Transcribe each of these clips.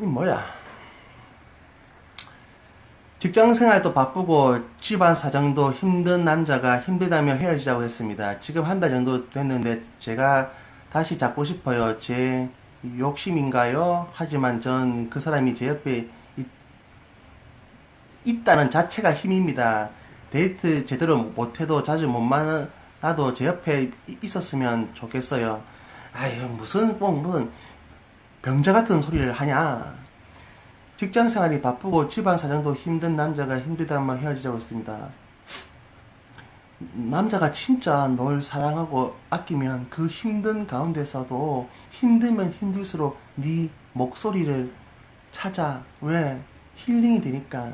이 뭐야? 직장 생활도 바쁘고 집안 사정도 힘든 남자가 힘들다며 헤어지자고 했습니다. 지금 한 달 정도 됐는데 제가 다시 잡고 싶어요. 제 욕심인가요? 하지만 전 그 사람이 제 옆에 있, 있다는 자체가 힘입니다. 데이트 제대로 못해도 자주 못 만나도 제 옆에 이- 있었으면 좋겠어요. 아유 무슨 뭐 무슨 병자 같은 소리를 하냐? 직장 생활이 바쁘고 집안 사정도 힘든 남자가 힘들다만 헤어지자고 했습니다. 남자가 진짜 널 사랑하고 아끼면 그 힘든 가운데서도 힘들면 힘들수록 네 목소리를 찾아. 왜? 힐링이 되니까.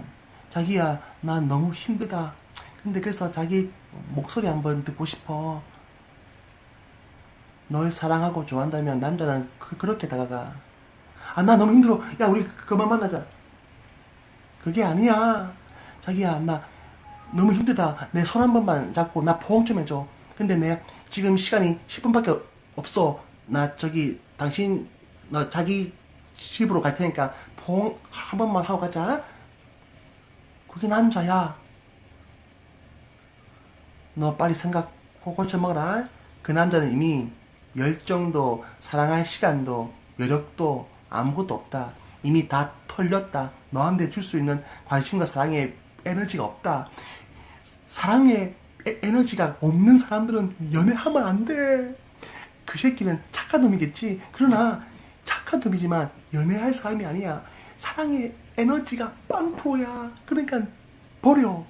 자기야, 나 너무 힘들다. 근데 그래서 자기 목소리 한번 듣고 싶어. 널 사랑하고 좋아한다면 남자는 그, 그렇게 다가가. 아, 나 너무 힘들어. 야, 우리 그만 만나자. 그게 아니야. 자기야, 나 너무 힘들다. 내 손 한 번만 잡고 나 포옹 좀 해줘. 근데 내 지금 시간이 10분밖에 없어. 나 저기 당신 너 자기 집으로 갈 테니까 포옹 한 번만 하고 가자. 그게 남자야. 너 빨리 생각 고쳐 먹어라. 그 남자는 이미 열정도 사랑할 시간도 여력도 아무것도 없다. 이미 다 털렸다. 너한테 줄 수 있는 관심과 사랑의 에너지가 없다. 사랑의 에, 에너지가 없는 사람들은 연애하면 안 돼. 그 새끼는 착한 놈이겠지. 그러나 착한 놈이지만 연애할 사람이 아니야. 사랑의 에너지가 빵프로야. 그러니까 버려.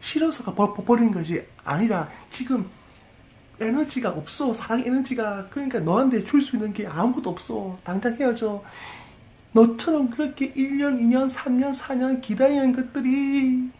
싫어서가 버, 버- 버리는 것이 아니라 지금 에너지가 없어. 사랑 에너지가. 그러니까 너한테 줄 수 있는 게 아무것도 없어. 당장 헤어져. 너처럼 그렇게 1년, 2년, 3년, 4년 기다리는 것들이